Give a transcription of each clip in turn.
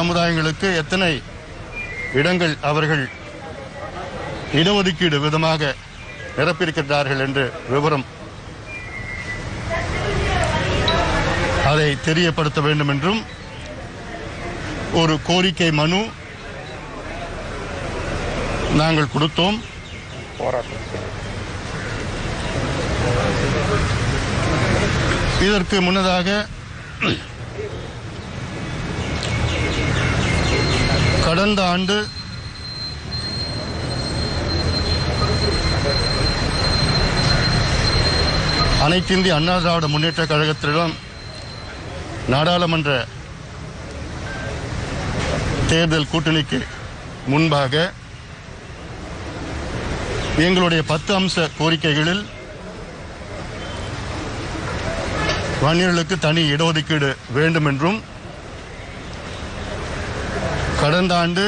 சமுதாயங்களுக்கு எத்தனை இடங்கள் அவர்கள் இடஒதுக்கீடு விதமாக நிரப்பியிருக்கிறார்கள் என்று விவரம் அதை தெரியப்படுத்த வேண்டும் என்றும் ஒரு கோரிக்கை மனு நாங்கள் கொடுத்தோம். இதற்கு முன்னதாக கடந்த ஆண்டு அனைத்து இந்திய அண்ணா திராவிட முன்னேற்ற கழகத்திடம் நாடாளுமன்ற தேர்தல் கூட்டணிக்கு முன்பாக எங்களுடைய பத்து அம்ச கோரிக்கைகளில் வன்னியர்களுக்கு தனி இடஒதுக்கீடு வேண்டும் என்றும் கடந்த ஆண்டு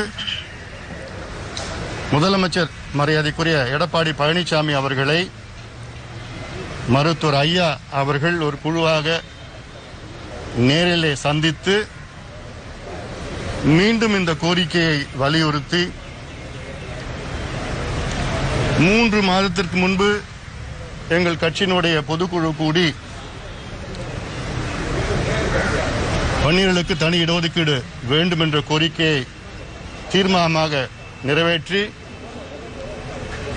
முதலமைச்சர் மரியாதைக்குரிய எடப்பாடி பழனிசாமி அவர்களை மருத்துவர் ஐயா அவர்கள் ஒரு குழுவாக நேரிலே சந்தித்து மீண்டும் இந்த கோரிக்கையை வலியுறுத்தி மூன்று மாதத்திற்கு முன்பு எங்கள் கட்சியினுடைய பொதுக்குழு கூடி வன்னியர்களுக்கு தனி இடஒதுக்கீடு வேண்டும் என்ற கோரிக்கையை தீர்மானமாக நிறைவேற்றி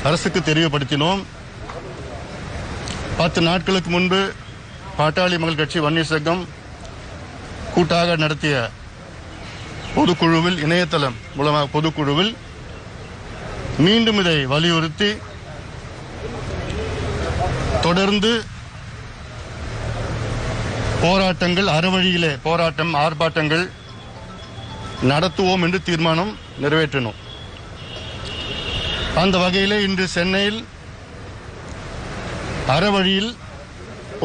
அரசுக்கு தெரியப்படுத்தினோம் பத்து நாட்களுக்கு முன்பு பாட்டாளி மக்கள் கட்சி வன்னியர் சங்கம் கூட்டாக நடத்திய பொதுக்குழுவில் இணையதளம் மூலமாக பொதுக்குழுவில் மீண்டும் இதை வலியுறுத்தி தொடர்ந்து போராட்டங்கள் அறவழியிலே போராட்டம் ஆர்ப்பாட்டங்கள் நடத்துவோம் என்று தீர்மானம் நிறைவேற்றினோம். அந்த வகையிலே இன்று சென்னையில் அறவழியில்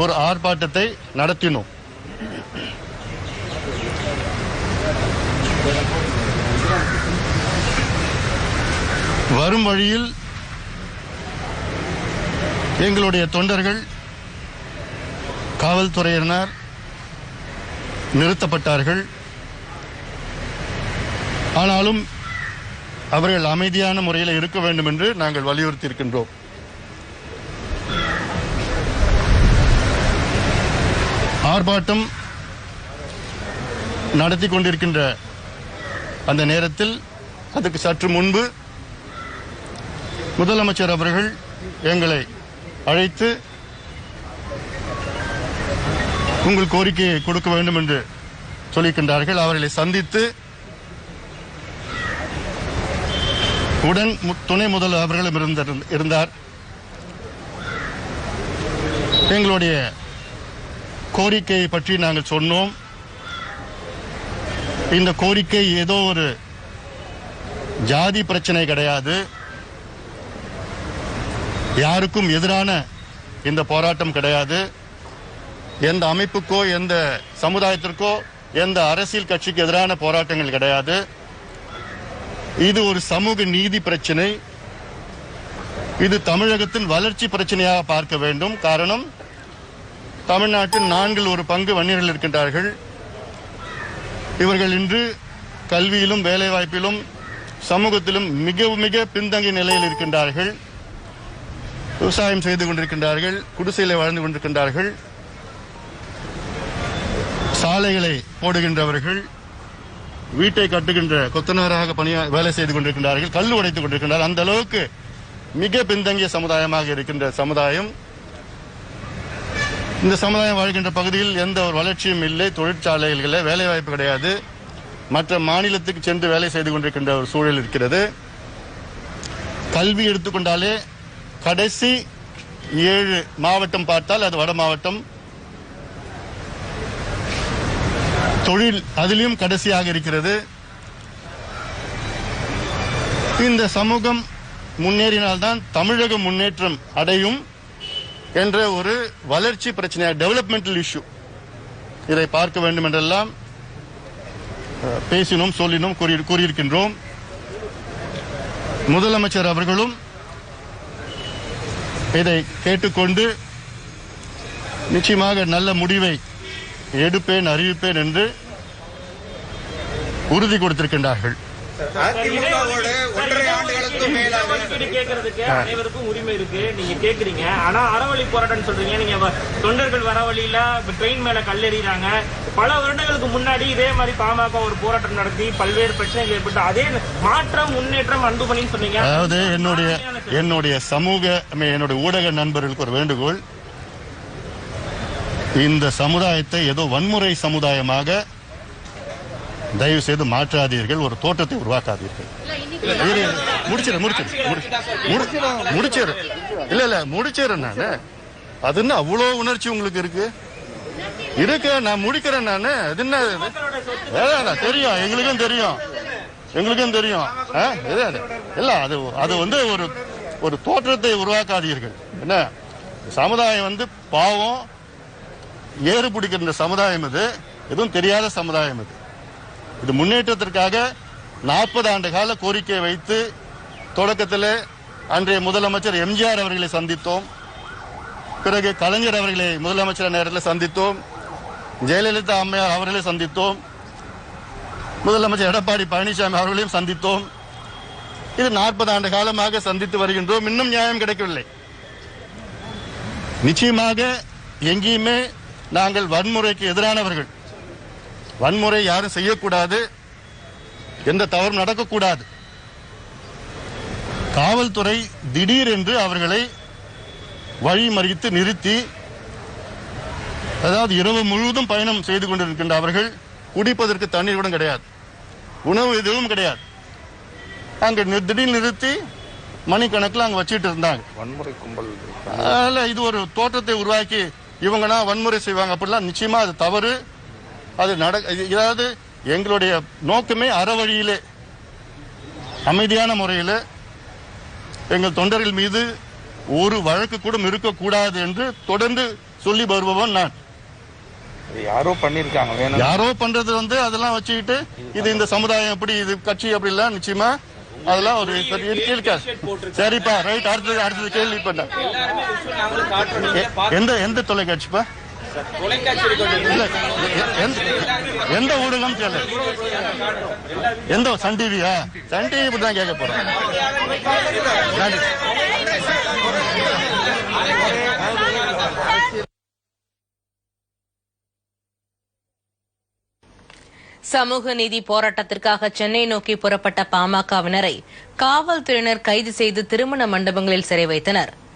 ஒரு ஆர்ப்பாட்டத்தை நடத்தினோம். வரும் வழியில் எங்களுடைய தொண்டர்கள் காவல்துறையினர் நிறுத்தப்பட்டார்கள். ஆனாலும் அவர்கள் அமைதியான முறையில் இருக்க வேண்டும் என்று நாங்கள் வலியுறுத்தி இருக்கின்றோம் ஆர்ப்பாட்டம் நடத்தி கொண்டிருக்கின்ற அந்த நேரத்தில் அதுக்கு சற்று முன்பு முதலமைச்சர் அவர்கள் எங்களை அழைத்து உங்கள் கோரிக்கையை கொடுக்க வேண்டும் என்று சொல்லியிருக்கின்றார்கள். அவர்களை சந்தித்து உடன் துணை முதல் அவர்களும் இருந்த- இருந்தார். எங்களுடைய கோரிக்கையை பற்றி நாங்கள் சொன்னோம். இந்த கோரிக்கை ஏதோ ஒரு ஜாதி பிரச்சனை கிடையாது. யாருக்கும் எதிரான இந்த போராட்டம் கிடையாது. எந்த அமைப்புக்கோ எந்த சமுதாயத்திற்கோ எந்த அரசியல் கட்சிக்கு எதிரான போராட்டங்கள் கிடையாது. இது ஒரு சமூக நீதி பிரச்சனை. இது தமிழகத்தின் வளர்ச்சி பிரச்சனையாக பார்க்க வேண்டும். காரணம் தமிழ்நாட்டில் நான்கில் ஒரு பங்கு வன்னியர்கள் இருக்கின்றார்கள். இவர்கள் இன்று கல்வியிலும் வேலைவாய்ப்பிலும் சமூகத்திலும் மிக மிக பின்தங்கிய நிலையில் இருக்கின்றார்கள். விவசாயம் செய்து கொண்டிருக்கின்றார்கள் குடிசையில் வாழ்ந்து கொண்டிருக்கின்றார்கள். சாலைகளை போடுகின்றவர்கள் வீட்டை கட்டுகின்ற கொத்தனாராக பணியா வேலை செய்து கொண்டிருக்கின்றார்கள் கல் உடைத்துக் கொண்டிருக்கின்றார்கள். அந்த அளவுக்கு மிக பின்தங்கிய சமுதாயமாக இருக்கின்ற சமுதாயம் இந்த சமுதாயம் வாழ்கின்ற பகுதியில் எந்த ஒரு வளர்ச்சியும் இல்லை. தொழிற்சாலைகளில் வேலை வாய்ப்பு கிடையாது. மற்ற மாநிலத்துக்கு சென்று வேலை செய்து கொண்டிருக்கின்ற ஒரு சூழல் இருக்கிறது. கல்வி எடுத்துக்கொண்டாலே கடைசி ஏழு மாவட்டம் பார்த்தால் அது வட மாவட்டம் தொழில் அதிலும் கடைசியாக இருக்கிறது. இந்த சமூகம் முன்னேறினால்தான் தமிழக முன்னேற்றம் அடையும் என்ற ஒரு வளர்ச்சி பிரச்சனை டெவலப்மெண்டல் இஷ்யூ இதை பார்க்க வேண்டும் என்றெல்லாம் பேசினோம் சொல்லினோம் கூறி- கூறியிருக்கின்றோம். முதலமைச்சர் அவர்களும் இதை கேட்டுக்கொண்டு நிச்சயமாக நல்ல முடிவை எடுப்பேன் அறிவிப்பேன் என்று உறுதி கொடுத்திருக்கின்றார்கள். அனைவருக்கும் உரிமை இருக்கு. நீங்க கேக்குறீங்க. ஆனா அறவழி போராட்டம் சொல்றீங்க. நீங்க தொண்டர்கள் வர வழியில ட்ரெயின் மேல கல்லெறிறாங்க பல வருடங்களுக்கு முன்னாடி இதே மாதிரி பாமக ஒரு போராட்டம் நடத்தி பல்வேறு பிரச்சனைகள் ஏற்பட்டு அதே மாற்றம் முன்னேற்றம் அன்புமணின்னு சொன்னீங்க. அதாவது என்னுடைய என்னுடைய சமூக என்னுடைய ஊடக நண்பர்களுக்கு ஒரு வேண்டுகோள். இந்த சமுதாயத்தை ஏதோ வன்முறை சமுதாயமாக தயவு செய்து மாற்றாதீர்கள் ஒரு தோற்றத்தை உருவாக்காதீர்கள். முடிச்சிரு முடிச்சிரு முடி- முடி- முடிச்சிரு. இல்ல இல்ல முடிச்சிடுறேன் நானு. அது என்ன அவ்வளவு உணர்ச்சி உங்களுக்கு இருக்கு? இருக்கு நான் முடிக்கிறேன் நானு. அது என்ன தெரியும் எங்களுக்கும் தெரியும். எங்களுக்கும் தெரியும். இல்ல அது அது வந்து ஒரு ஒரு தோற்றத்தை உருவாக்காதீர்கள். என்ன? சமுதாயம் வந்து பாவம் ஏறு பிடிக்கிற இந்த சமுதாயம் இது. எதுவும் தெரியாத சமுதாயம் இது. இது முன்னேற்றத்திற்காக நாற்பது ஆண்டு கால கோரிக்கையை வைத்து தொடக்கத்தில் அன்றைய முதலமைச்சர் எம்ஜிஆர் அவர்களை சந்தித்தோம். பிறகு கலைஞர் அவர்களை முதலமைச்சர் நேரத்தில் சந்தித்தோம். ஜெயலலிதா அம்மையார் அவர்களை சந்தித்தோம். முதலமைச்சர் எடப்பாடி பழனிசாமி அவர்களையும் சந்தித்தோம். இது நாற்பது ஆண்டு காலமாக சந்தித்து வருகின்றோம். இன்னும் நியாயம் கிடைக்கவில்லை. நிச்சயமாக எங்கேயுமே நாங்கள் வன்முறைக்கு எதிரானவர்கள். வன்முறை யாரும் செய்யக்கூடாது. எந்த தவறும் நடக்கக்கூடாது. காவல்துறை திடீரென்று அவர்களை வழிமறித்து நிறுத்தி அதாவது இரவு முழுவதும் பயணம் செய்து கொண்டிருக்கின்ற அவர்கள் குடிப்பதற்கு தண்ணீர் கூட கிடையாது. உணவு எதுவும் கிடையாது. அங்க திடீர்னு நிறுத்தி மணிக்கணக்கில் அங்க வச்சிட்டு இருந்தாங்க. வன்முறை கும்பல் இது ஒரு தோற்றத்தை உருவாக்கி இவங்கன்னா வன்முறை செய்வாங்க. அப்படிலாம் நிச்சயமா அது தவறு. அது நட இதாவது எங்களுடைய நோக்கமே அறவழியிலே அமைதியான முறையில் எங்கள் தொண்டர்கள் மீது ஒரு வழக்கு கூட இருக்கக்கூடாது என்று தொடர்ந்து சொல்லி வருபவன் நான். யாரோ பண்ணிருக்காங்க யாரோ பண்றது வந்து அதெல்லாம் வச்சுக்கிட்டு இது இந்த சமுதாயம் எப்படி இது கட்சி அப்படிலாம் நிச்சயமா அதெல்லாம் ஒரு பெரிய இருக்காது சரிப்பா ரைட் அடுத்தது அடுத்தது கேள்வி பண்ண. எந்த எந்த தொலைக்காட்சிப்பா? எந்த- எந்த ஊடகம் கேளு. எந்த சன் டிவியா சன் டிவி தான் கேட்க போறோம். சமூக நீதி போராட்டத்திற்காக சென்னை நோக்கி புறப்பட்ட பாமகவினரை காவல்துறையினர் கைது செய்து திருமண மண்டபங்களில் சிறை வைத்தனர்.